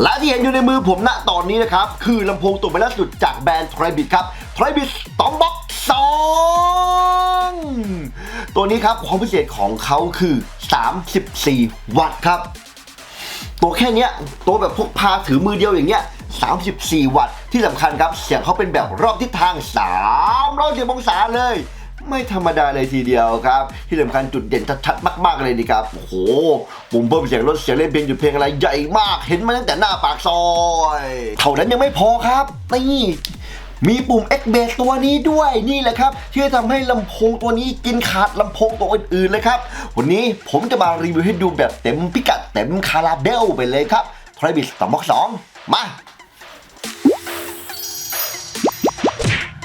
และที่เห็นอยู่ในมือผมณตอนนี้นะครับ คือลำโพงตัวใหม่ล่าสุดจากแบรนด์ t r i b i t ครับ t r i b i t Stormbox 2 ตัวนี้ครับความพิเศษของเขาคือ 34 วัตต์ครับ ตัวแค่นี้ตัวแบบพกพาถือมือเดียวอย่างเงี้ย34 วัตต์ที่สำคัญครับ เสียงเขาเป็นแบบรอบทิศทาง3ร้อยองศาเลย ไม่ธรรมดาเลยทีเดียวครับ ที่สำคัญจุดเด่นชัดๆมาก ๆ เลยดีครับ โอ้โหปุ่มเพิ่มเสียงลดเสียงเล่นเพลงหยุดเพลงอะไรใหญ่มาก เห็นมาตั้งแต่หน้าปากซอย เท่านั้นยังไม่พอครับนี่มีปุ่ม X b a s ตัวนี้ด้วยนี่แหละครับที่จะทำให้ลำโพงตัวนี้กินขาดลำโพงตัวอื่นๆเลยครับ วันนี้ผมจะมารีวิวให้ดูแบบเต็มพิกัดเต็มคาราเบลไปเลยครับ t r i b i s 2 box 2มา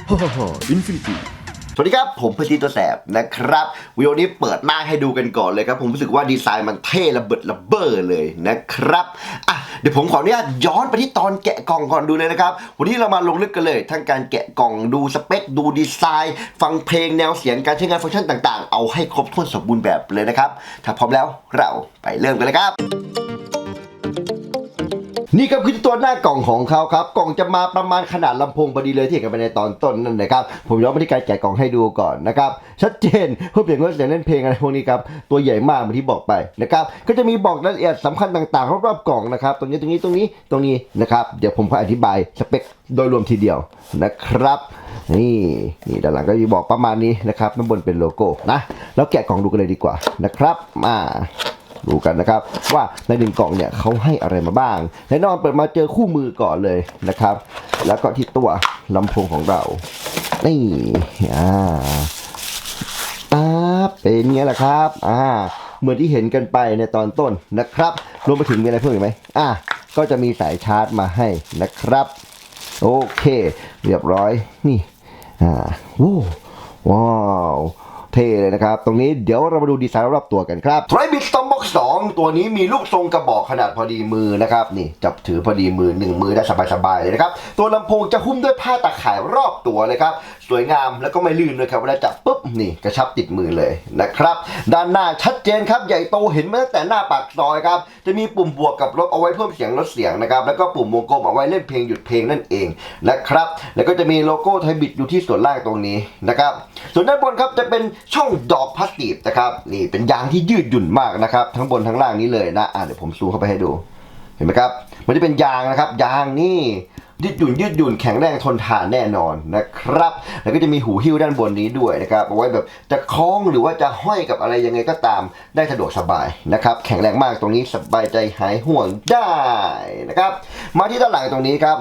ฮ่าฮ่าฮ่าอินฟินิตี้ สวัสดีครับ ผมพจีตัวแสบนะครับวิดีโอนี้เปิดหน้าให้ดูกันก่อนเลยครับ ผมรู้สึกว่าดีไซน์มันเท่ระเบิดระเบ้อเลยนะครับอะเดี๋ยวผมขออนุญาตย้อนไปที่ตอนแกะกล่องก่อนดูเลยนะครับ วันนี้เรามาลงลึกกันเลย ทั้งการแกะกล่องดูสเปค ดูดีไซน์ ฟังเพลงแนวเสียงการใช้งานฟังก์ชันต่างๆ เอาให้ครบถ้วนสมบูรณ์แบบเลยนะครับ ถ้าพร้อมแล้วเราไปเริ่มกันเลยครับ นี่ก็คือตัวหน้ากล่องของเขาครับ กล่องจะมาประมาณขนาดลำโพงพอดีเลยที่เห็นกันไปในตอนต้นนั่นนะครับ ผมย้อนไปที่การแกะกล่องให้ดูก่อนนะครับ ชัดเจนเพื่อเปลี่ยนว่าเสียงเล่นเพลงอะไรพวกนี้ครับ ตัวใหญ่มากเหมือนที่บอกไปนะครับ ก็จะมีบอกรายละเอียดสำคัญต่างๆ รอบๆกล่องนะครับ ตรงนี้ตรงนี้ตรงนี้ตรงนี้นะครับ เดี๋ยวผมขออธิบายสเปคโดยรวมทีเดียวนะครับนี่นี่ด้านหลังก็จะบอกประมาณนี้นะครับด้านบนเป็นโลโก้นะ แล้วแกะกล่องดูกันเลยดีกว่านะครับ มา ดูกันนะครับ ว่าในหนึ่งกล่องเนี่ยเขาให้อะไรมาบ้างแน่นอนเปิดมาเจอคู่มือก่อนเลยนะครับ แล้วก็ที่ตัวลำโพงของเรานี่อ่าปั๊บเป็นไงล่ะครับอ่าเหมือนที่เห็นกันไปในตอนต้นนะครับ รวมไปถึงมีอะไรเพิ่มอีกไหมอ่าก็จะมีสายชาร์จมาให้นะครับ โอเค เรียบร้อยนี่อ่าโอ้ว้าว เท่เลยนะครับ ตรงนี้เดี๋ยวเรามาดูดีไซน์รอบตัวกันครับ t r i b i สองตัวนี้มีรูปทรงกระบอกขนาดพอดีมือนะครับนี่จับถือพอดีมือหนึ่งมือได้สบายๆเลยนะครับตัวลำโพงจะหุ้มด้วยผ้าตะข่ายรอบตัวเลยครับ สวยงามแล้วก็ไม่ลื่นด้วยครับเวลาจับปุ๊บนี่กระชับติดมือเลยนะครับ ด้านหน้าชัดเจนครับใหญ่โตเห็นมาตั้งแต่หน้าปากซอยครับจะมีปุ่มบวกกับลบเอาไว้เพิ่มเสียงลดเสียงนะครับแล้วก็ปุ่มวงกลมเอาไว้เล่นเพลงหยุดเพลงนั่นเองนะครับ แล้วก็จะมีโลโก้ไทยบิดอยู่ที่ส่วนล่างตรงนี้นะครับ ส่วนด้านบนครับจะเป็นช่องดอกพลาสติกนะครับนี่เป็นยางที่ยืดหยุ่นมากนะครับ ทั้งบนทั้งล่างนี้เลยนะอะเดี๋ยวผมซูมเข้าไปให้ดูเห็นไหมครับ มันจะเป็นยางนะครับ ยางนี่ ยืดหยุ่นยืดหยุ่นแข็งแรงทนทานแน่นอนนะครับ แล้วก็จะมีหูหิ้วด้านบนนี้ด้วยนะครับเอาไว้แบบจะคล้องหรือว่าจะห้อยกับอะไรยังไงก็ตามได้สะดวกสบายนะครับ แข็งแรงมากตรงนี้สบายใจหายห่วงได้นะครับ มาที่ด้านหลังตรงนี้ครับ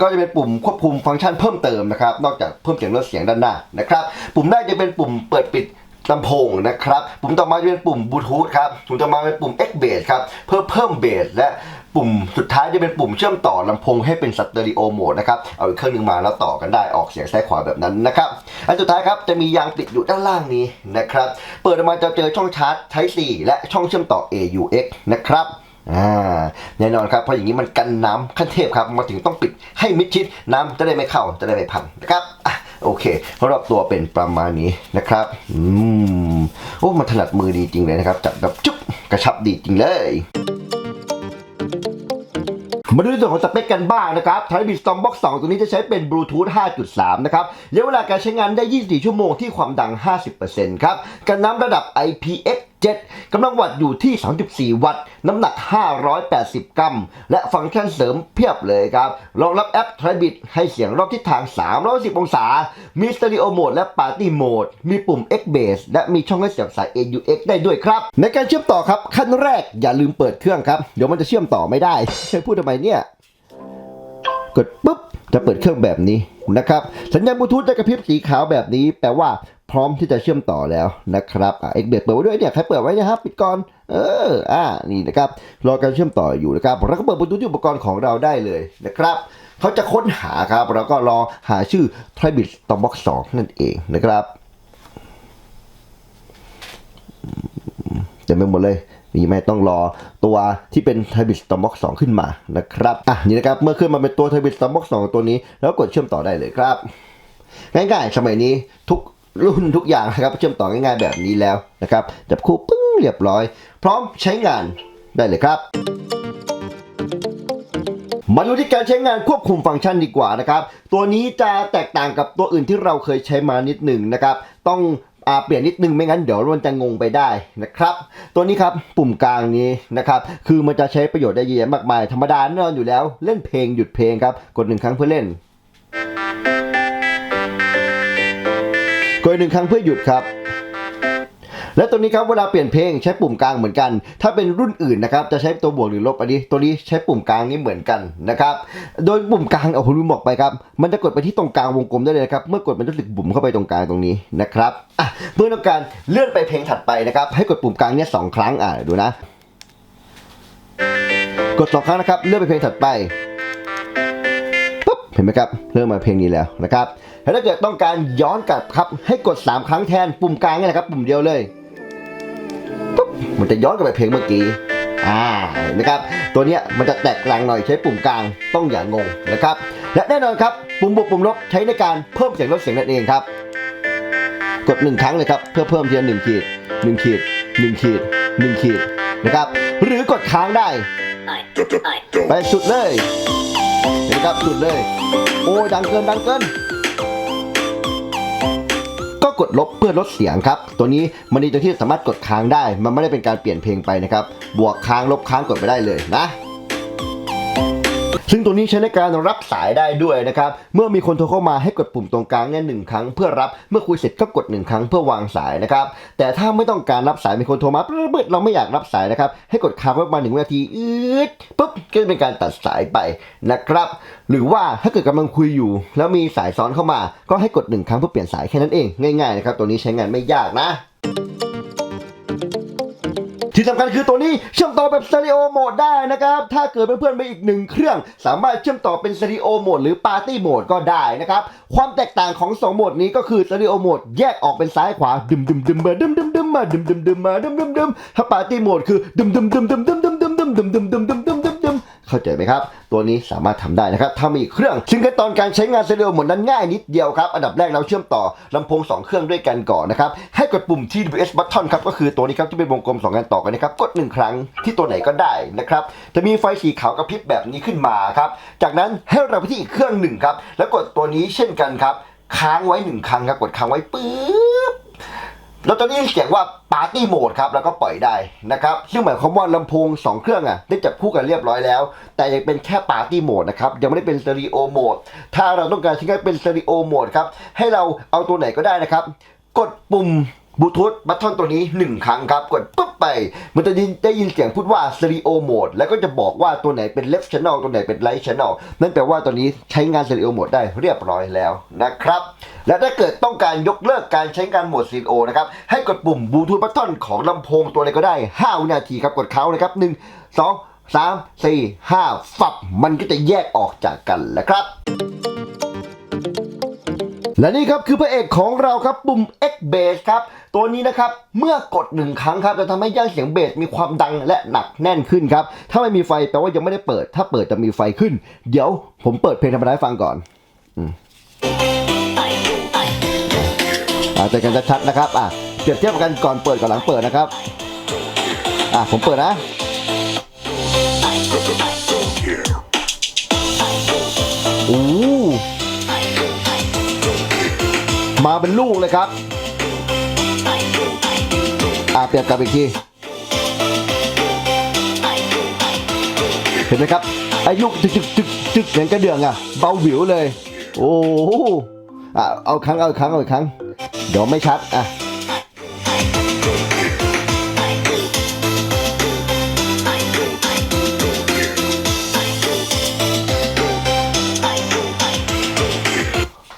ก็จะเป็นปุ่มควบคุมฟังก์ชันเพิ่มเติมนะครับ นอกจากเพิ่มเสียงลดเสียงด้านหน้านะครับ ปุ่มแรกจะเป็นปุ่มเปิดปิดลำโพงนะครับ ปุ่มต่อมาจะเป็นปุ่มบลูทูธครับ ปุ่มต่อมาเป็นปุ่ม X Bass ครับ เพื่อเพิ่มเบสและ ปุ่มสุดท้ายจะเป็นปุ่มเชื่อมต่อลำโพงให้เป็นสเตอริโอโหมดนะครับ เอาอีกเครื่องหนึงมาแล้วต่อกันได้ออกเสียงซ้ายขวาแบบนั้นนะครับอันสุดท้ายครับจะมียางปิดอยู่ด้านล่างนี้นะครับ เปิดออกมาจะเจอช่องชาร์จ Type C และช่องเชื่อมต่อ AUX นะครับแน่นอนครับเพราะอย่างนี้มันกันน้ำขั้นเทพครับมาถึงต้องปิดให้มิดชิดน้ำจะได้ไม่เข้าจะได้ไม่พังนะครับโอเครอบตัวเป็นประมาณนี้นะครับอืมโอ้มันถนัดมือดีจริงเลยนะครับจับแบบจุ๊บกระชับดีจริงเลย มาดูในส่วนของสเปคกันบ้างนะครับ t r i b i t Storm Box 2ตัวนี้จะใช้เป็นบลูทูธ5.3 นะครับระยะเวลาการใช้งานได้ 24 ชั่วโมงที่ความดัง 50%ครับ กันน้ำระดับ IPX 7กำลังวัตต์อยู่ที่ 34 วัตต์ น้ำหนัก 580 กรัม และฟังก์ชันเสริมเพียบเลยครับ รองรับแอป t r i b i t ให้เสียงรอบทิศทาง 310 องศา มีสเตอริโอโหมดและปาร์ตี้โหมด มีปุ่ม X Bass และมีช่องให้เสียบสาย AUX ได้ด้วยครับ ในการเชื่อมต่อครับ ขั้นแรกอย่าลืมเปิดเครื่องครับ เดี๋ยวมันจะเชื่อมต่อไม่ได้ใช้พูดทำไมเนี่ย กดปุ๊บจะเปิดเครื่องแบบนี้นะครับ สัญญาณบลูทูธจะกระพริบสีขาวแบบนี้ แปลว่า พร้อมที่จะเชื่อมต่อแล้วนะครับอะเอ็กเบดเปิดไว้ด้วยเนี่ยใครเปิดไว้นะครับปิดก่อนเอออ่านี่นะครับรอการเชื่อมต่ออยู่นะครับแล้วก็เปิดบลูทูธที่อุปกรณ์ของเราได้เลยนะครับเขาจะค้นหาครับแล้วก็รอหาชื่อ t r i b i t s t o m b o x 2นั่นเองนะครับเต็มไปหมดเลยมีไหมต้องรอตัวที่เป็น t y b i t Stormbox 2ขึ้นมานะครับ อะนี่นะครับเมื่อขึ้นมาเป็นตัว t y b i t Stormbox 2ตัวนี้ แล้วกดเชื่อมต่อได้เลยครับ ง่ายๆ สมัยนี้ทุก รุ่นทุกอย่างนะครับเชื่อมต่อง่ายๆแบบนี้แล้วนะครับจับคู่ปึ้งเรียบร้อย พร้อมใช้งานได้เลยครับมาดูที่การใช้งานควบคุมฟังก์ชันดีกว่านะครับ ตัวนี้จะแตกต่างกับตัวอื่นที่เราเคยใช้มานิดหนึ่งนะครับ ต้องอเปลี่ยนนิดนึงไม่งั้นเดี๋ยวมันจะงงไปได้นะครับ ตัวนี้ครับปุ่มกลางนี้นะครับคือมันจะใช้ประโยชน์ได้เยอะแยะมากมายธรรมดาแน่นอนอยู่แล้ว เล่นเพลงหยุดเพลงครับกดหนึ่งครั้งเพื่อเล่น หนึ่งครั้งเพื่อหยุดครับ และตัวนี้ครับเวลาเปลี่ยนเพลงใช้ปุ่มกลางเหมือนกัน ถ้าเป็นรุ่นอื่นนะครับจะใช้ตัวบวกหรือลบอันนี้ตัวนี้ใช้ปุ่มกลางนี้เหมือนกันนะครับ โดยปุ่มกลางเอาผมลืมบอกไปครับ มันจะกดไปที่ตรงกลางวงกลมได้เลยนะครับ เมื่อกดมันจะสึกบุ๋มเข้าไปตรงกลางตรงนี้นะครับอะเมื่อต้องการเลื่อนไปเพลงถัดไปนะครับ ให้กดปุ่มกลางเนี่ยสองครั้งอะดูนะ กดสองครั้งนะครับเลื่อนไปเพลงถัดไปปุ๊บเห็นไหมครับเริ่มมาเพลงนี้แล้วนะครับ แล้วถ้าเกิดต้องการย้อนกลับครับ ให้กด 3 ครั้งแทนปุ่มกลางนี่แหละครับ ปุ่มเดียวเลยปุ๊บมันจะย้อนกลับไปเพลงเมื่อกี้อ่านไหมครับตัวเนี้ยมันจะแตกกลางหน่อยใช้ปุ่มกลางต้องอย่างงงนะครับ และแน่นอนครับปุ่มบวกปุ่มลบใช้ในการเพิ่มเสียงลดเสียงนั่นเองครับ กดหนึ่งครั้งเลยครับเพื่อเพิ่มเทีละหนึ่งขีดหนึ่งขีดหนึ่งขีดหนึ่งขีดนะครับ หรือกดค้างได้ ไปสุดเลยนไหมครับสุดเลย โอ้ยดังเกินดังเกิน กดลบเพื่อลดเสียงครับ ตัวนี้มันดีตรงที่สามารถกดค้างได้ มันไม่ได้เป็นการเปลี่ยนเพลงไปนะครับ บวกค้างลบค้างกดไปได้เลยนะ ซึ่งตัวนี้ใช้ในการรับสายได้ด้วยนะครับ เมื่อมีคนโทรเข้ามาให้กดปุ่มตรงกลางเนี่ยหนึ่งครั้งเพื่อรับ เมื่อคุยเสร็จก็กดหนึ่งครั้งเพื่อวางสายนะครับ แต่ถ้าไม่ต้องการรับสายมีคนโทรมาปึ๊ดเราไม่อยากรับสายนะครับ ให้กดค้างไว้ประมาณหนึ่งวินาทีอืดปุ๊บก็จะเป็นการตัดสายไปนะครับ หรือว่าถ้าเกิดกำลังคุยอยู่ แล้วมีสายซ้อนเข้ามา ก็ให้กดหนึ่งครั้งเพื่อเปลี่ยนสายแค่นั้นเองง่ายๆนะครับตัวนี้ใช้งานไม่ยากนะ ที่สำคัญคือตัวนี้เชื่อมต่อแบบสเตอริโอโหมดได้นะครับ ถ้าเกิดเพื่อนๆไปอีกหนึ่งเครื่อง สามารถเชื่อมต่อเป็นสเตอริโอโหมดหรือปาร์ตี้โหมดก็ได้นะครับ ความแตกต่างของ 2 โหมดนี้ก็คือสเตอริโอโหมดแยกออกเป็นซ้ายขวาดึมดึมดึมมาดึมดึมดึมมาดึมดึมดึมมาดึมดึมดึมถ้าปาร์ตี้โหมดคือดึมดึมดึมดึมดึมดึมดึมดึมดึมดึมดึมดึมดึมดึมดึม เข้าใจไหมครับ ตัวนี้สามารถทำได้นะครับถ้ามีเครื่อง ซึ่งขั้นตอนการใช้งานสเตอริโอโหมดนั้นง่ายนิดเดียวครับ อันดับแรกเราเชื่อมต่อลำโพง 2 เครื่องด้วยกันก่อนนะครับ ให้กดปุ่ม TWS button ครับ ก็คือตัวนี้ครับที่เป็นวงกลม2กันต่อกันนะครับ กด 1 ครั้งที่ตัวไหนก็ได้นะครับ จะมีไฟสีขาวกระพริบแบบนี้ขึ้นมาครับ จากนั้นให้เราไปที่อีกเครื่องหนึ่งครับ แล้วกดตัวนี้เช่นกันครับ ค้างไว้หนึ่งครั้งครับ กดค้างไว้ปึ๊บ เราจะได้ยินเสียงว่าปาร์ตี้โหมดครับแล้วก็ปล่อยได้นะครับซึ่งหมายความว่าลำโพง2 เครื่องอะได้จับคู่กันเรียบร้อยแล้ว แต่ยังเป็นแค่ปาร์ตี้โหมดนะครับยังไม่ได้เป็นสเตอริโอโหมดถ้าเราต้องการใช้เป็นสเตอริโอโหมดครับให้เราเอาตัวไหนก็ได้นะครับ กดปุ่ม บลูทูธบัตทอนตัวนี้ 1 ครั้งครับ กดปุ๊บไป มันจะได้ยินเสียงพูดว่า Stereo Mode แล้วก็จะบอกว่าตัวไหนเป็น Left Channel ตัวไหนเป็น Right Channel นั่นแปลว่าตัวนี้ใช้งาน Stereo Mode ได้เรียบร้อยแล้วนะครับ และถ้าเกิดต้องการยกเลิกการใช้งานโหมด Stereo นะครับ ให้กดปุ่มบลูทูธบัตทอนของลำโพงตัวไหนก็ได้ 5 วินาทีครับ กดเขานะครับ 1 2 3 4 5ฝับ มันก็จะแยกออกจากกันแล้วครับ และนี่ครับคือพระเอกของเราครับปุ่ม X Bass ครับ ตัวนี้นะครับเมื่อกดหนึ่งครั้งครับจะทำให้ย่านเสียงเบสมีความดังและหนักแน่นขึ้นครับ ถ้าไม่มีไฟแปลว่ายังไม่ได้เปิด ถ้าเปิดจะมีไฟขึ้น เดี๋ยวผมเปิดเพลงธรรมดาให้ฟังก่อนอ่าเจอกันชัดๆนะครับอะเปรียบเทียบกันก่อนเปิดกับหลังเปิดนะครับอะผมเปิดนะโอ้ มาเป็นลูกเลยครับอ่าเปรียบกับอีกทีเห็นไหมครับอายุจึกจึกจึกจึกเหมือนกระเดื่องอะ เบาหวิวเลย โอ้โหอะเอาครั้งเอาครั้งเอาอีกครั้ง เดี๋ยวไม่ชัดอะ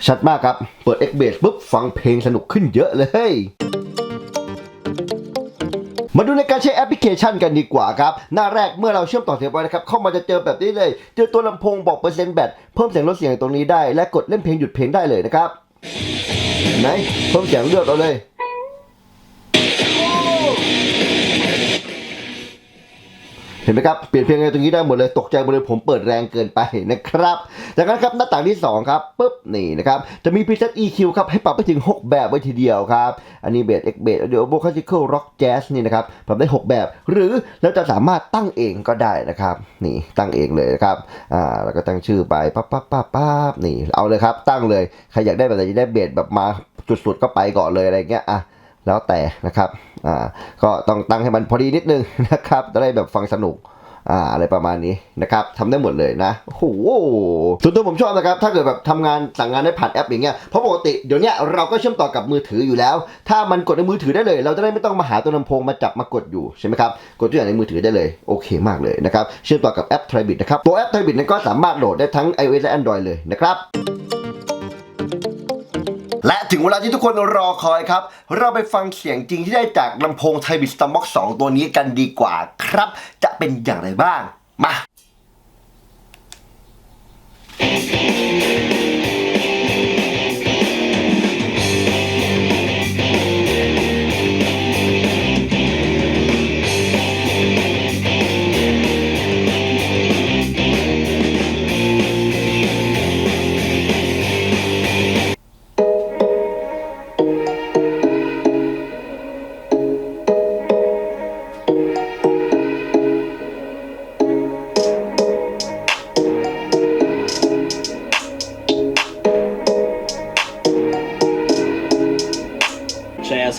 ชัดมากครับ เปิด X b a s ปุ๊บ ฟังเพลงสนุกขึ้นเยอะเลย มาดูในการใช้แอปพลิเคชันกันดีกว่าครับ หน้าแรกเมื่อเราเชื่อมต่อเสียงไว้นะครับ เข้ามาจะเจอแบบนี้เลย เจอตัวลำโพงบอกเปอร์เซ็นต์แบต เพิ่มเสียงลดเสียงตรงนี้ได้ และกดเล่นเพลงหยุดเพลงได้เลยนะครับ ไหน เพิ่มเสียงเลือกเอาเลย ห็นไหมครับ เปลี่ยนเพลงอะไรตรงนี้ได้หมดเลยตกใจหมดเลยผมเปิดแรงเกินไปนะครับ จากนั้นครับหน้าต่างที่ 2 ครับปุ๊บนี่นะครับ จะมี preset EQ ครับ ให้ปรับไปถึง 6 แบบไว้ทีเดียวครับ อันนี้เบสเอ็กเบสเดี๋ยวโบคาสิคอลร็อกแจ๊สนี่นะครับปรับได้ 6 แบบ หรือเราจะสามารถตั้งเองก็ได้นะครับ นี่ตั้งเองเลยนะครับอ่าแล้วก็ตั้งชื่อไปปั๊บปั๊บปั๊บปั๊บนี่เอาเลยครับตั้งเลยใครอยากได้แบบไหนจะได้เบสแบบมาจุดสุดก็ไปก่อนเลยอะไรเงี้ยอะ แล้วแต่นะครับอ่าก็ต้องตั้งให้มันพอดีนิดนึงนะครับจะได้แบบฟังสนุกอ่าอะไรประมาณนี้นะครับทำได้หมดเลยนะโอ้โหส่วนตัวผมชอบนะครับ ถ้าเกิดแบบทำงานสั่งงานได้ผ่านแอปอย่างเงี้ยเพราะปกติเดี๋ยวนี้เราก็เชื่อมต่อกับมือถืออยู่แล้ว ถ้ามันกดในมือถือได้เลย เราจะได้ไม่ต้องมาหาตัวลำโพงมาจับมากดอยู่ใช่ไหมครับกดตัวอย่างในมือถือได้เลยโอเคมากเลยนะครับเชื่อมต่อกับแอป t r i b i t นะครับตัวแอป t r i b i t นั้นก็สามารถโหลดได้ทั้ง iOS และ Android เลยนะครับ และถึงเวลาที่ทุกคนรอคอยครับ เราไปฟังเสียงจริงที่ได้จากลำโพงไทบิสตัมบ็อกสองตัวนี้กันดีกว่าครับ จะเป็นอย่างไรบ้าง มา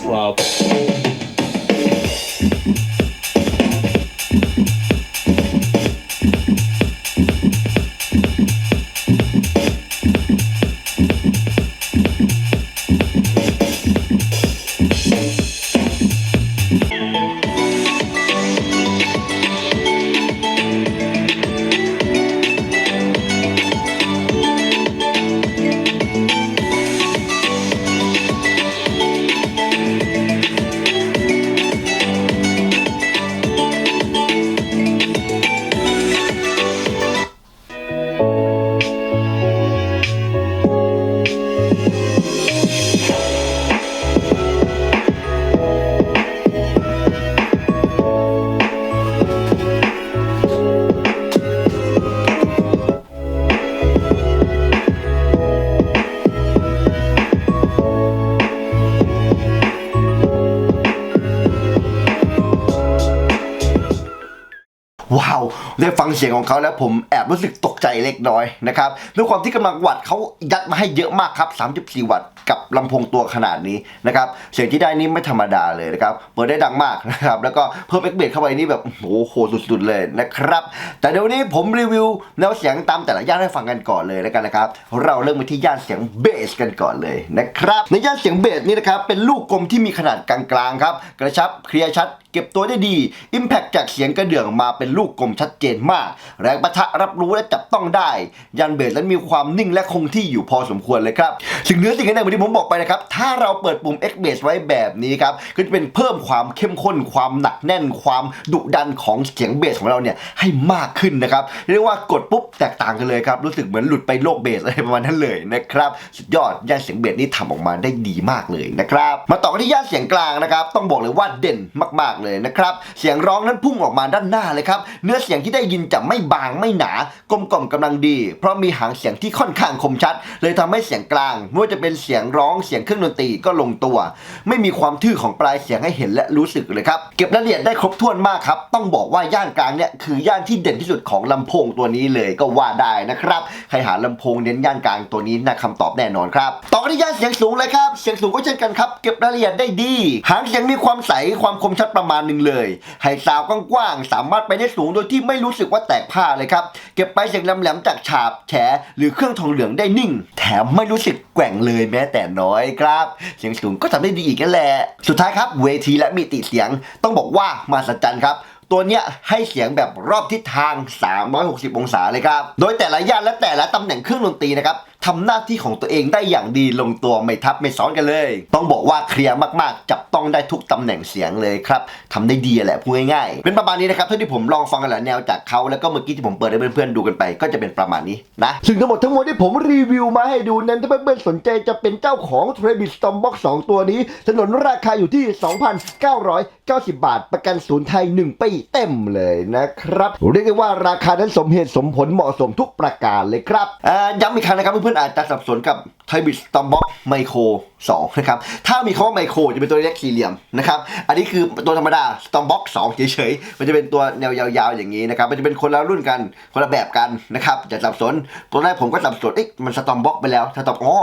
Club. ว้าว ได้ฟังเสียงของเขาแล้วผมแอบรู้สึกตกใจเล็กน้อยนะครับด้วยความที่กำลังวัตต์เขายัดมาให้เยอะมากครับ 34 วัตต์กับลำโพงตัวขนาดนี้นะครับเสียงที่ได้นี่ไม่ธรรมดาเลยนะครับเปิดได้ดังมากนะครับแล้วก็เพิ่มเอ็กเบสเข้าไปนี่แบบโอ้โหสุดๆเลยนะครับแต่เดี๋ยวนี้ผมรีวิวแนวเสียงตามแต่ละย่านให้ฟังกันก่อนเลยแล้วกันนะครับเราเริ่มไปที่ย่านเสียงเบสกันก่อนเลยนะครับในย่านเสียงเบสนี่นะครับเป็นลูกกลมที่มีขนาดกลางๆครับกระชับเคลียร์ชัด เก็บตัวได้ดี Impact จากเสียงกระเดื่องมาเป็นลูกูกกลมชัดเจนมาก แรงประทะรับรู้และจับต้องได้ ยันเบสและมีความนิ่งและคงที่อยู่พอสมควรเลยครับสิ่งเนื้อสิ่งใดเหมือนที่ผมบอกไปนะครับถ้าเราเปิดปุ่ม X Bass ไว้แบบนี้ครับก็จะเป็นเพิ่มความเข้มข้นความหนักแน่นความดุดันของเสียงเบสของเราเนี่ยให้มากขึ้นนะครับเรียกว่ากดปุ๊บแตกต่างกันเลยครับรู้สึกเหมือนหลุดไปโลกเบสอะไรประมาณนั้นเลยนะครับสุดยอดย่านเสียงเบสนี่ทำออกมาได้ดีมากเลยนะครับมาต่อกันที่ย่านเสียงกลางนะครับต้องบอกเลยว่าเด่นมาก ๆเลยนะครับเสียงร้องนั้นพุ่งออกมาด้านหน้าเลยครับเนื้อเสียงที่ได้ยินจะไม่บางไม่หนากลมกล่อมกำลังดี เพราะมีหางเสียงที่ค่อนข้างคมชัด เลยทำให้เสียงกลางไม่ว่าจะเป็นเสียงร้องเสียงเครื่องดนตรีก็ลงตัว ไม่มีความทื่อของปลายเสียงให้เห็นและรู้สึกเลยครับเก็บรายละเอียดได้ครบถ้วนมากครับต้องบอกว่าย่านกลางเนี่ยคือย่านที่เด่นที่สุดของลำโพงตัวนี้เลยก็ว่าได้นะครับใครหาลำโพงเน้นย่านกลางตัวนี้นะคำตอบแน่นอนครับต่อกันที่ย่านเสียงสูงเลยครับเสียงสูงก็เช่นกันครับเก็บรายละเอียดได้ดี หางเสียงมีความใสความคมชัดประมาณหนึ่งเลย ให้ซาวกว้างๆสามารถไปได้สูงโดยที่ไม่รู้สึกว่าแตกผ้าเลยครับ เก็บไปเสียงแหลมๆจากฉาบแฉหรือเครื่องทองเหลืองได้นิ่ง แถมไม่รู้สึกแกว่งเลยแม้แต่น้อยครับเสียงสูงก็ทำได้ดีอีกนั่นแหละสุดท้ายครับเวทีและมิติเสียงต้องบอกว่ามาสัจจันครับตัวเนี้ยให้เสียงแบบรอบทิศทาง 360 องศาเลยครับ โดยแต่ละย่านและแต่ละตำแหน่งเครื่องดนตรีนะครับ ทำหน้าที่ของตัวเองได้อย่างดีลงตัวไม่ทับไม่ซ้อนกันเลย ต้องบอกว่าเคลียร์มากๆ จับต้องได้ทุกตำแหน่งเสียงเลยครับทำได้ดีแหละพูดง่ายๆ เป็นประมาณนี้นะครับเท่าที่ผมลองฟังกันหลายแนวจากเขาแล้วก็เมื่อกี้ที่ผมเปิดให้เพื่อนๆดูกันไป ก็จะเป็นประมาณนี้นะซึ่งทั้งหมดทั้งมวลที่ผมรีวิวมาให้ดูนั้นถ้าเพื่อนๆสนใจจะเป็นเจ้าของ t r a b i s t o m Box 2ตัวนี้ถนนราคาอยู่ที่ 2,990 บาท ประกันศูนย์ไทย 1 ปีเต็มเลยนะครับเรียกได้ว่าราคานั้นสมเหตุสมผลเหมาะสมทุกประการเลยครับย้ำอีกครั้งนะครับเพื่อนอนๆอาจจะสับสนกับไทบิสตอมบ็อกไมโคร 2นะครับถ้ามีคำว่าไมโครจะเป็นตัวเล็กสี่เหลี่ยมนะครับอันนี้คือตัวธรรมดา Storm Box 2เฉยๆมันจะเป็นตัวแนวยาวๆอย่างนี้นะครับมันจะเป็นคนละรุ่นกันคนละแบบกันนะครับอย่าสับสนตัวแรกผมก็สับสนเอ๊ะมัน Storm Box ไปแล้วถ้าตอบอ๋อ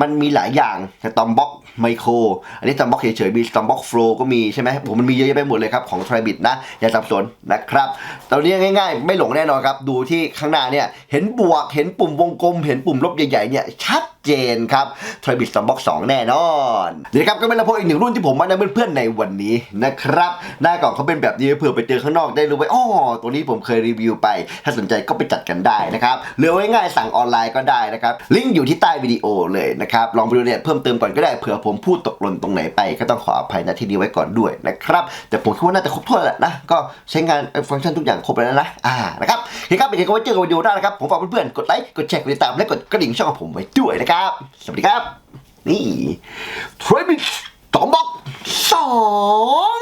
มันมีหลายอย่าง Storm Box Micro อันนี้ Storm Box เฉยๆมี Storm Box Flow ก็มีใช่ไหมผมมันมีเยอะแยะไปหมดเลยครับของ t r i b i t นะอย่าสับสนนะครับตอนนี้ง่าย ๆ ไม่หลงแน่นอนครับดูที่ข้างหน้าเนี่ยเห็นบวกเห็นปุ่มวงกลม เห็นปุ่มลบใหญ่ๆเนี่ยชัด เจนครับ t r i b i t Storm Box 2แน่นอนเดี๋ยวครับก็เป็นลำโพงอีกหนึ่งรุ่นที่ผมมาแนะเพื่อนๆในวันนี้นะครับ หน้ากล่องเขาเป็นแบบนี้เผื่อไปเจอข้างนอกได้รู้ไว้อ๋อตัวนี้ผมเคยรีวิวไป ถ้าสนใจก็ไปจัดกันได้นะครับหรือง่ายๆสั่งออนไลน์ก็ได้นะครับลิงก์อยู่ที่ใต้วิดีโอเลยนะครับลองไปดูเนี่ยเพิ่มเติมก่อนก็ได้เผื่อผมพูดตกหล่นตรงไหนไป ก็ต้องขออภัยณที่นี้ไว้ก่อนด้วยนะครับแต่ผมคิดว่าน่าจะครบถ้วนแหละนะก็ใช้งานฟังก์ชันทุกอย่างครบแล้วนะอ่านะครับเฮ้ยครับเป็นไงก็ไว้เจอกันวิดีโอหน้านะครับผมฝากเพื่อนๆกดไลค์กดแชร์กดติดตามและกดกระดิ่งช่องของผมไว้ด้วยนะครับครับ สวัสดีครับ นี่เทรนด์ตอมบอกสอง